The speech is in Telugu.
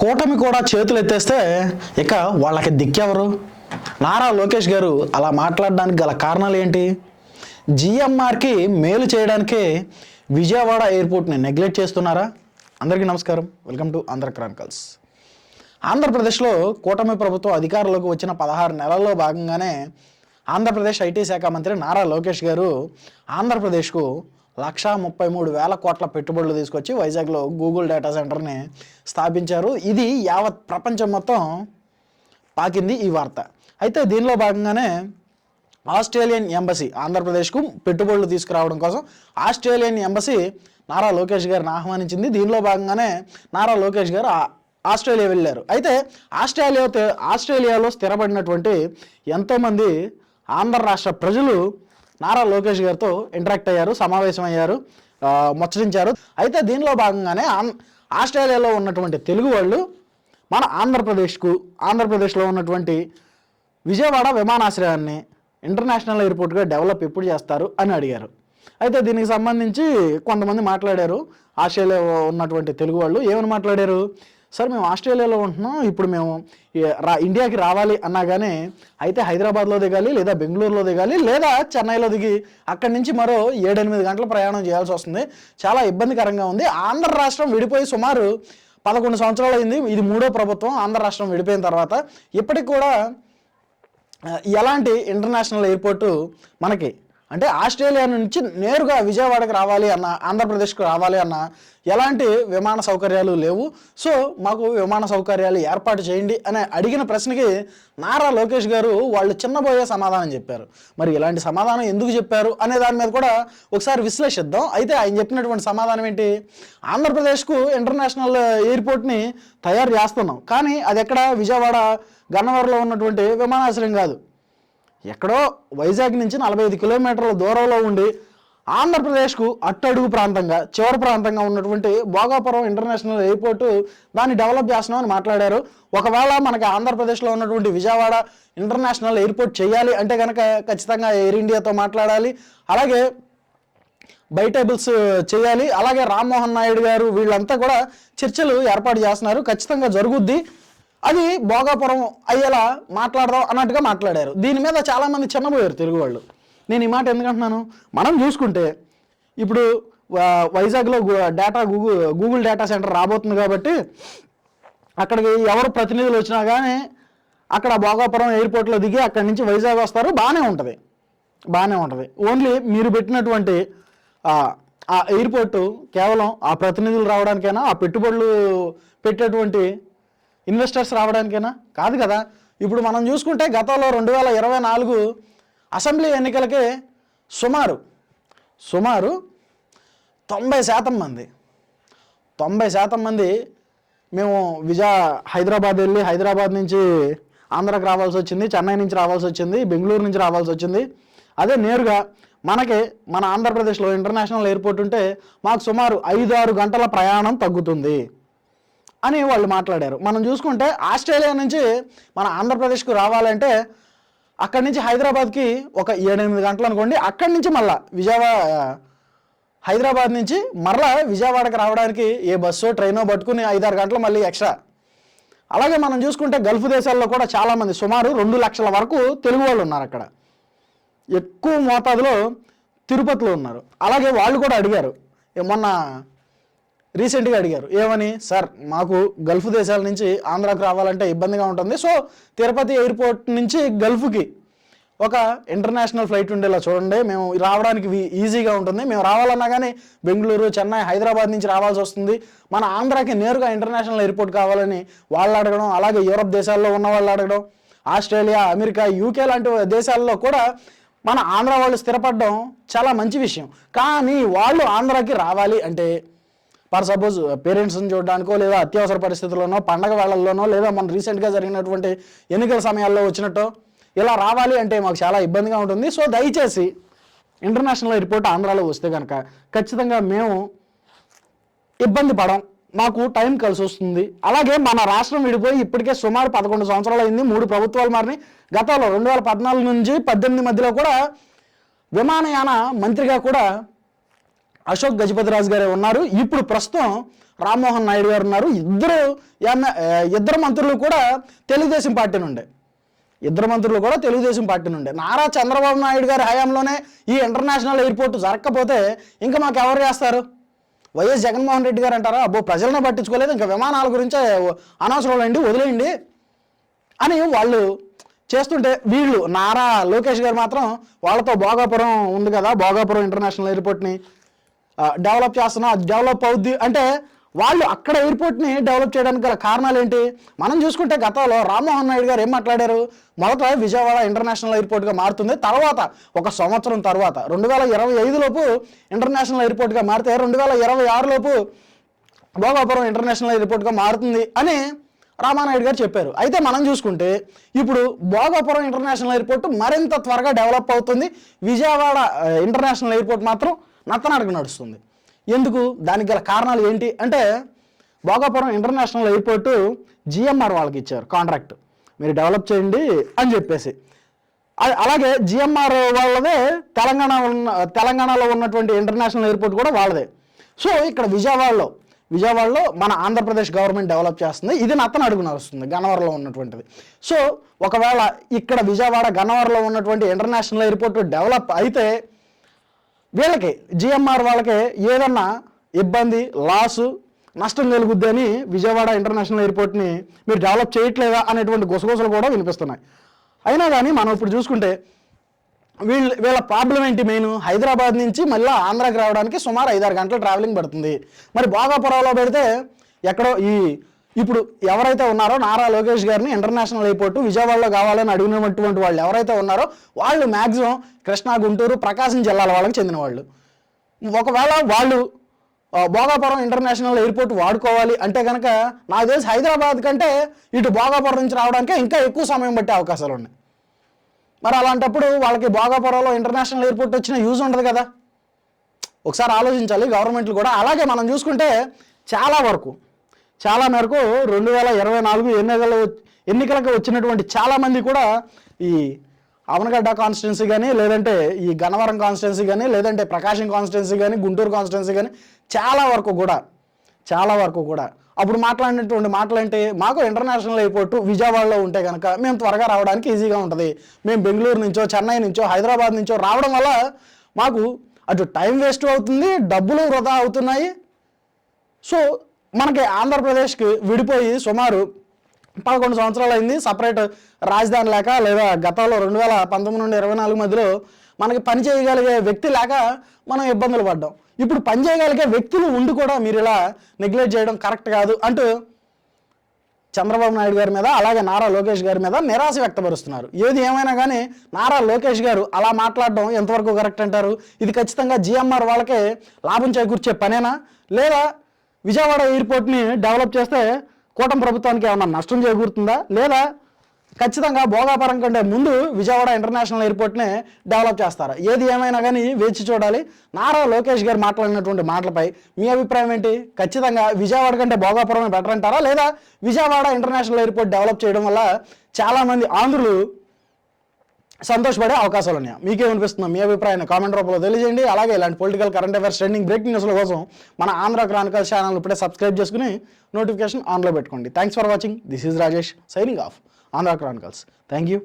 కూటమి కూడా చేతులు ఎత్తేస్తే ఇక వాళ్ళకి దిక్కెవరు? నారా లోకేష్ గారు అలా మాట్లాడడానికి గల కారణాలు ఏంటి? జిఎంఆర్కి మేలు చేయడానికే విజయవాడ ఎయిర్పోర్ట్ని నెగ్లెక్ట్ చేస్తున్నారా? అందరికీ నమస్కారం. Welcome to Andhra chronicles. ఆంధ్రప్రదేశ్లో కూటమి ప్రభుత్వం అధికారంలోకి వచ్చిన పదహారు నెలల్లో భాగంగానే ఆంధ్రప్రదేశ్ ఐటీ శాఖ మంత్రి నారా లోకేష్ గారు ఆంధ్రప్రదేశ్కు లక్షా ముప్పై మూడు వేల కోట్ల పెట్టుబడులు తీసుకొచ్చి వైజాగ్లో గూగుల్ డేటా సెంటర్ని స్థాపించారు. ఇది యావత్ ప్రపంచం మొత్తం పాకింది ఈ వార్త. అయితే దీనిలో భాగంగానే ఆస్ట్రేలియన్ ఎంబసీ ఆంధ్రప్రదేశ్కు పెట్టుబడులు తీసుకురావడం కోసం ఆస్ట్రేలియన్ ఎంబసీ నారా లోకేష్ గారిని ఆహ్వానించింది. దీనిలో భాగంగానే నారా లోకేష్ గారు ఆస్ట్రేలియా వెళ్ళారు. అయితే ఆస్ట్రేలియా ఆస్ట్రేలియాలో స్థిరపడినటువంటి ఎంతోమంది ఆంధ్ర రాష్ట్ర ప్రజలు నారా లోకేష్ గారితో ఇంటరాక్ట్ అయ్యారు సమావేశం అయ్యారు ఆ, అయితే దీనిలో భాగంగానే ఆస్ట్రేలియాలో ఉన్నటువంటి తెలుగు వాళ్ళు మన ఆంధ్రప్రదేశ్కు ఆంధ్రప్రదేశ్లో ఉన్నటువంటి విజయవాడ విమానాశ్రయాన్ని ఇంటర్నేషనల్ ఎయిర్పోర్ట్గా డెవలప్ ఎప్పుడు చేస్తారు అని అడిగారు. అయితే దీనికి సంబంధించి కొంతమంది మాట్లాడారు. ఆస్ట్రేలియా ఉన్నటువంటి తెలుగు వాళ్ళు ఏమని మాట్లాడారు? సార్ మేము ఆస్ట్రేలియాలో ఉంటున్నాం. ఇప్పుడు మేము రా ఇండియాకి రావాలి అన్నాగానే అయితే హైదరాబాద్లో దిగాలి లేదా బెంగళూరులో దిగాలి లేదా చెన్నైలో దిగి అక్కడి నుంచి మరో ఏడెనిమిది గంటల ప్రయాణం చేయాల్సి వస్తుంది. చాలా ఇబ్బందికరంగా ఉంది. ఆంధ్ర రాష్ట్రం విడిపోయి సుమారు పదకొండు సంవత్సరాలు అయింది. ఇది మూడో ప్రభుత్వం. ఆంధ్ర రాష్ట్రం విడిపోయిన తర్వాత ఇప్పటికి కూడా ఎలాంటి ఇంటర్నేషనల్ ఎయిర్పోర్టు మనకి అంటే ఆస్ట్రేలియా నుంచి నేరుగా విజయవాడకి రావాలి అన్న ఆంధ్రప్రదేశ్కు రావాలి అన్న ఎలాంటి విమాన సౌకర్యాలు లేవు. సో మాకు విమాన సౌకర్యాలు ఏర్పాటు చేయండి అని అడిగిన ప్రశ్నకి నారా లోకేష్ గారు వాళ్ళు చిన్నబోయే సమాధానం చెప్పారు. మరి ఇలాంటి సమాధానం ఎందుకు చెప్పారు అనే దాని మీద కూడా ఒకసారి విశ్లేషిద్దాం. అయితే ఆయన చెప్పినటువంటి సమాధానం ఏంటి? ఆంధ్రప్రదేశ్కు ఇంటర్నేషనల్ ఎయిర్పోర్ట్ని తయారు చేస్తున్నాం. కానీ అది ఎక్కడ? విజయవాడ గన్నవరంలో ఉన్నటువంటి విమానాశ్రయం కాదు. ఎక్కడో వైజాగ్ నుంచి నలభై ఐదు కిలోమీటర్ల దూరంలో ఉండి ఆంధ్రప్రదేశ్కు అట్టడుగు ప్రాంతంగా చివరి ప్రాంతంగా ఉన్నటువంటి భోగాపురం ఇంటర్నేషనల్ ఎయిర్పోర్టు దాన్ని డెవలప్ చేస్తున్నామని మాట్లాడారు. ఒకవేళ మనకి ఆంధ్రప్రదేశ్లో ఉన్నటువంటి విజయవాడ ఇంటర్నేషనల్ ఎయిర్పోర్ట్ చేయాలి అంటే కనుక ఖచ్చితంగా ఎయిర్ ఇండియాతో మాట్లాడాలి. అలాగే బైటేబుల్స్ చేయాలి. అలాగే రామ్మోహన్ నాయుడు గారు వీళ్ళంతా కూడా చర్చలు ఏర్పాటు చేస్తున్నారు. ఖచ్చితంగా జరుగుద్ది. అది భోగాపురం అయ్యేలా మాట్లాడదాం అన్నట్టుగా మాట్లాడారు. దీని మీద చాలామంది చిన్నపోయారు తెలుగు వాళ్ళు. నేను ఈ మాట ఎందుకంటున్నాను మనం చూసుకుంటే ఇప్పుడు వైజాగ్లో data Google Google data centre రాబోతుంది కాబట్టి అక్కడికి ఎవరు ప్రతినిధులు వచ్చినా కానీ అక్కడ భోగాపురం ఎయిర్పోర్ట్లో దిగి అక్కడి నుంచి వైజాగ్ వస్తారు బాగానే ఉంటుంది. బాగానే ఉంటుంది. ఓన్లీ మీరు పెట్టినటువంటి ఆ ఆ ఎయిర్పోర్టు కేవలం ఆ ప్రతినిధులు రావడానికైనా ఆ పెట్టుబడులు పెట్టేటువంటి ఇన్వెస్టర్స్ రావడానికైనా? కాదు కదా. ఇప్పుడు మనం చూసుకుంటే గతంలో రెండు వేల ఇరవై నాలుగు అసెంబ్లీ ఎన్నికలకి సుమారు సుమారు తొంభై శాతం మంది తొంభై శాతం మంది మేము విజయ హైదరాబాద్ వెళ్ళి హైదరాబాద్ నుంచి ఆంధ్రాకి రావాల్సి వచ్చింది చెన్నై నుంచి రావాల్సి వచ్చింది బెంగళూరు నుంచి రావాల్సి వచ్చింది. అదే నేరుగా మనకి మన ఆంధ్రప్రదేశ్లో ఇంటర్నేషనల్ ఎయిర్పోర్ట్ ఉంటే మాకు సుమారు ఐదు ఆరు గంటల ప్రయాణం తగ్గుతుంది. అని వాళ్ళు మాట్లాడారు. మనం చూసుకుంటే ఆస్ట్రేలియా నుంచి మన ఆంధ్రప్రదేశ్కు రావాలంటే అక్కడి నుంచి హైదరాబాద్కి ఒక ఏడెనిమిది గంటలు అనుకోండి. అక్కడి నుంచి మళ్ళా విజయవాడ హైదరాబాద్ నుంచి మరలా విజయవాడకి రావడానికి ఏ బస్సో ట్రైనో పట్టుకుని ఐదారు గంటలు మళ్ళీ ఎక్స్ట్రా. అలాగే మనం చూసుకుంటే గల్ఫ్ దేశాల్లో కూడా చాలామంది సుమారు రెండు లక్షల వరకు తెలుగు వాళ్ళు ఉన్నారు అక్కడ. ఎక్కువ మోతాదులో తిరుపతిలో ఉన్నారు. అలాగే వాళ్ళు కూడా అడిగారు. ఏ మొన్న రీసెంట్గా అడిగారు ఏమని? సార్ మాకు గల్ఫ్ దేశాల నుంచి ఆంధ్రాకు రావాలంటే ఇబ్బందిగా ఉంటుంది. సో తిరుపతి ఎయిర్పోర్ట్ నుంచి గల్ఫ్కి ఒక ఇంటర్నేషనల్ ఫ్లైట్ ఉండేలా చూడండి. మేము రావడానికి ఈజీగా ఉంటుంది. మేము రావాలన్నా కానీ బెంగళూరు చెన్నై హైదరాబాద్ నుంచి రావాల్సి వస్తుంది. మన ఆంధ్రాకి నేరుగా ఇంటర్నేషనల్ ఎయిర్పోర్ట్ కావాలని వాళ్ళు అడగడం అలాగే యూరప్ దేశాల్లో ఉన్న వాళ్ళు అడగడం ఆస్ట్రేలియా అమెరికా యూకే లాంటి దేశాల్లో కూడా మన ఆంధ్ర వాళ్ళు స్థిరపడడం చాలా మంచి విషయం. కానీ వాళ్ళు ఆంధ్రాకి రావాలి అంటే ఫర్ సపోజ్ uh, పేరెంట్స్ని చూడడానికో లేదా అత్యవసర పరిస్థితుల్లోనో పండగ వేళల్లోనో లేదా మన రీసెంట్గా జరిగినటువంటి ఎన్నికల సమయాల్లో వచ్చినట్టు ఇలా రావాలి అంటే మాకు చాలా ఇబ్బందిగా ఉంటుంది. సో దయచేసి ఇంటర్నేషనల్ ఎయిర్పోర్ట్ ఆంధ్రాలో వస్తే కనుక ఖచ్చితంగా మేము ఇబ్బంది పడం. మాకు టైం కలిసి వస్తుంది. అలాగే మన రాష్ట్రం విడిపోయి ఇప్పటికే సుమారు పదకొండు సంవత్సరాలు అయింది. మూడు ప్రభుత్వాలు మారిని గతంలో రెండు వేల పద్నాలుగు నుంచి పద్దెనిమిది మధ్యలో కూడా విమానయాన మంత్రిగా కూడా అశోక్ గజపతిరాజు గారే ఉన్నారు. ఇప్పుడు ప్రస్తుతం రామ్మోహన్ నాయుడు గారు ఉన్నారు. ఇద్దరు ఇద్దరు మంత్రులు కూడా తెలుగుదేశం పార్టీ నుండే. ఇద్దరు మంత్రులు కూడా తెలుగుదేశం పార్టీ నుండే. నారా చంద్రబాబు నాయుడు గారి హయాంలోనే ఈ ఇంటర్నేషనల్ ఎయిర్పోర్ట్ జరగకపోతే ఇంకా మాకు ఎవరు చేస్తారు? వైఎస్ జగన్మోహన్ రెడ్డి గారు అంటారా? అబ్బో ప్రజలను పట్టించుకోలేదు. ఇంకా విమానాల గురించే అనవసరం అండి వదిలేయండి అని వాళ్ళు చేస్తుంటే వీళ్ళు నారా లోకేష్ గారు మాత్రం వాళ్ళతో భోగాపురం ఉంది కదా భోగాపురం ఇంటర్నేషనల్ ఎయిర్పోర్ట్ని డెవలప్ చేస్తున్నాం అది డెవలప్ అవుద్ది. అంటే వాళ్ళు అక్కడ ఎయిర్పోర్ట్ని డెవలప్ చేయడానికి గల కారణాలు ఏంటి? మనం చూసుకుంటే గతంలో రామ్మోహన్ నాయుడు గారు ఏం మాట్లాడారు? మొదట విజయవాడ ఇంటర్నేషనల్ ఎయిర్పోర్ట్గా మారుతుంది. తర్వాత ఒక సంవత్సరం తర్వాత రెండు వేల ఇరవై ఐదులోపు ఇంటర్నేషనల్ ఎయిర్పోర్ట్గా మారితే రెండు వేల ఇరవై ఆరులోపు భోగాపురం ఇంటర్నేషనల్ ఎయిర్పోర్ట్గా మారుతుంది అని రామానాయుడు గారు చెప్పారు. అయితే మనం చూసుకుంటే ఇప్పుడు భోగాపురం ఇంటర్నేషనల్ ఎయిర్పోర్ట్ మరింత త్వరగా డెవలప్ అవుతుంది. విజయవాడ ఇంటర్నేషనల్ ఎయిర్పోర్ట్ మాత్రం నత్తనాడక నడుస్తుంది. ఎందుకు? దానికి గల కారణాలు ఏంటి? అంటే భోగాపురం ఇంటర్నేషనల్ ఎయిర్పోర్టు జిఎంఆర్ వాళ్ళకి ఇచ్చారు కాంట్రాక్ట్. మీరు డెవలప్ చేయండి అని చెప్పేసి. అలాగే జిఎంఆర్ వాళ్ళదే తెలంగాణ ఉన్న తెలంగాణలో ఉన్నటువంటి ఇంటర్నేషనల్ ఎయిర్పోర్ట్ కూడా వాళ్ళదే. సో ఇక్కడ విజయవాడలో విజయవాడలో మన ఆంధ్రప్రదేశ్ గవర్నమెంట్ డెవలప్ చేస్తుంది. ఇది నత్తన అడుగు నడుస్తుంది గన్నవరంలో ఉన్నటువంటిది. సో ఒకవేళ ఇక్కడ విజయవాడ గన్నవరంలో ఉన్నటువంటి ఇంటర్నేషనల్ ఎయిర్పోర్ట్ డెవలప్ అయితే వీళ్ళకి జిఎంఆర్ వాళ్ళకి ఏదన్నా ఇబ్బంది లాసు నష్టం కలుగుద్ది అని విజయవాడ ఇంటర్నేషనల్ ఎయిర్పోర్ట్ని మీరు డెవలప్ చేయట్లేదా అనేటువంటి గుసగుసలు కూడా వినిపిస్తున్నాయి. అయినా కానీ మనం ఇప్పుడు చూసుకుంటే వీళ్ళ వీళ్ళ ప్రాబ్లం ఏంటి మెయిన్? హైదరాబాద్ నుంచి మళ్ళీ ఆంధ్రాకి రావడానికి సుమారు ఐదారు గంటల ట్రావెలింగ్ పడుతుంది. మరి భోగాపురంలో పెడితే ఎక్కడో ఈ ఇప్పుడు ఎవరైతే ఉన్నారో నారా లోకేష్ గారిని ఇంటర్నేషనల్ ఎయిర్పోర్ట్ విజయవాడలో కావాలని అడిగినటువంటి వాళ్ళు ఎవరైతే ఉన్నారో వాళ్ళు మ్యాక్సిమం కృష్ణా గుంటూరు ప్రకాశం జిల్లాల వాళ్ళకి చెందిన వాళ్ళు ఒకవేళ వాళ్ళు భోగాపురం ఇంటర్నేషనల్ ఎయిర్పోర్ట్ వాడుకోవాలి అంటే కనుక నాకు తెలిసి హైదరాబాద్ కంటే ఇటు భోగాపురం నుంచి రావడానికే ఇంకా ఎక్కువ సమయం పట్టే అవకాశాలు ఉన్నాయి. మరి అలాంటప్పుడు వాళ్ళకి భోగాపురంలో ఇంటర్నేషనల్ ఎయిర్పోర్ట్ వచ్చిన యూజ్ ఉండదు కదా. ఒకసారి ఆలోచించాలి గవర్నమెంట్లు కూడా. అలాగే మనం చూసుకుంటే చాలా వరకు చాలా మేరకు రెండు వేల ఇరవై నాలుగు ఎన్నికలు ఎన్నికలకు వచ్చినటువంటి చాలామంది కూడా ఈ అవనగడ్డ కాన్స్టిట్యున్సీ కానీ లేదంటే ఈ గన్నవరం కాన్స్టిట్యున్సీ కానీ లేదంటే ప్రకాశం కాన్స్టిట్యున్సీ కానీ గుంటూరు కాన్స్టిట్యున్సీ కానీ చాలా వరకు కూడా చాలా వరకు కూడా. అప్పుడు మాట్లాడినటువంటి మాటలు ఏంటి మాకు ఇంటర్నేషనల్ ఎయిర్పోర్ట్ విజయవాడలో ఉంటే కనుక మేము త్వరగా రావడానికి ఈజీగా ఉంటుంది. మేము బెంగళూరు నుంచో చెన్నై నుంచో హైదరాబాద్ నుంచో రావడం వల్ల మాకు అటు టైం వేస్ట్ అవుతుంది డబ్బులు వృధా అవుతున్నాయి. సో మనకి ఆంధ్రప్రదేశ్కి విడిపోయి సుమారు పదకొండు సంవత్సరాలు అయింది. సపరేట్ రాజధాని లేక లేదా గతంలో రెండు వేల పంతొమ్మిది నుండి ఇరవై నాలుగు మధ్యలో మనకి పని చేయగలిగే వ్యక్తి లేక మనం ఇబ్బందులు పడ్డాం. ఇప్పుడు పని చేయగలిగే వ్యక్తులు ఉండి కూడా మీరు ఇలా నెగ్లెక్ట్ చేయడం కరెక్ట్ కాదు అంటూ చంద్రబాబు నాయుడు గారి మీద అలాగే నారా లోకేష్ గారి మీద నిరాశ వ్యక్తపరుస్తున్నారు. ఏది ఏమైనా కానీ నారా లోకేష్ గారు అలా మాట్లాడడం ఎంతవరకు కరెక్ట్ అంటారు? ఇది ఖచ్చితంగా జిఎంఆర్ వాళ్ళకే లాభం చేకూర్చే పనేనా? లేదా విజయవాడ ఎయిర్పోర్ట్ని డెవలప్ చేస్తే కూటమి ప్రభుత్వానికి ఏమన్నా నష్టం చేకూరుతుందా? లేదా ఖచ్చితంగా భోగాపురం కంటే ముందు విజయవాడ ఇంటర్నేషనల్ ఎయిర్పోర్ట్ని డెవలప్ చేస్తారా? ఏది ఏమైనా కానీ వేచి చూడాలి. నారా లోకేష్ గారు మాట్లాడినటువంటి మాటలపై మీ అభిప్రాయం ఏంటి? ఖచ్చితంగా విజయవాడ కంటే భోగాపురమే బెటర్ అంటారా? లేదా విజయవాడ ఇంటర్నేషనల్ ఎయిర్పోర్ట్ డెవలప్ చేయడం వల్ల చాలామంది ఆంధ్రులు సంతోషపడే అవకాశాలు ఉన్నాయి. మీకేమనిపిస్తుంది మీ అభిప్రాయాన్ని కామెంట్ రూపంలో తెలియజేయండి. అలాగే ఇలాంటి political current affairs trending breaking న్యూస్ల కోసం మన ఆంధ్ర క్రానికల్ ఛానల్ ఇప్పుడే సబ్స్క్రైబ్ చేసుకుని నోటిఫికేషన్ ఆన్లో పెట్టుకోండి. Thanks for watching this is Rajesh signing off Andhra Chronicles. Thank you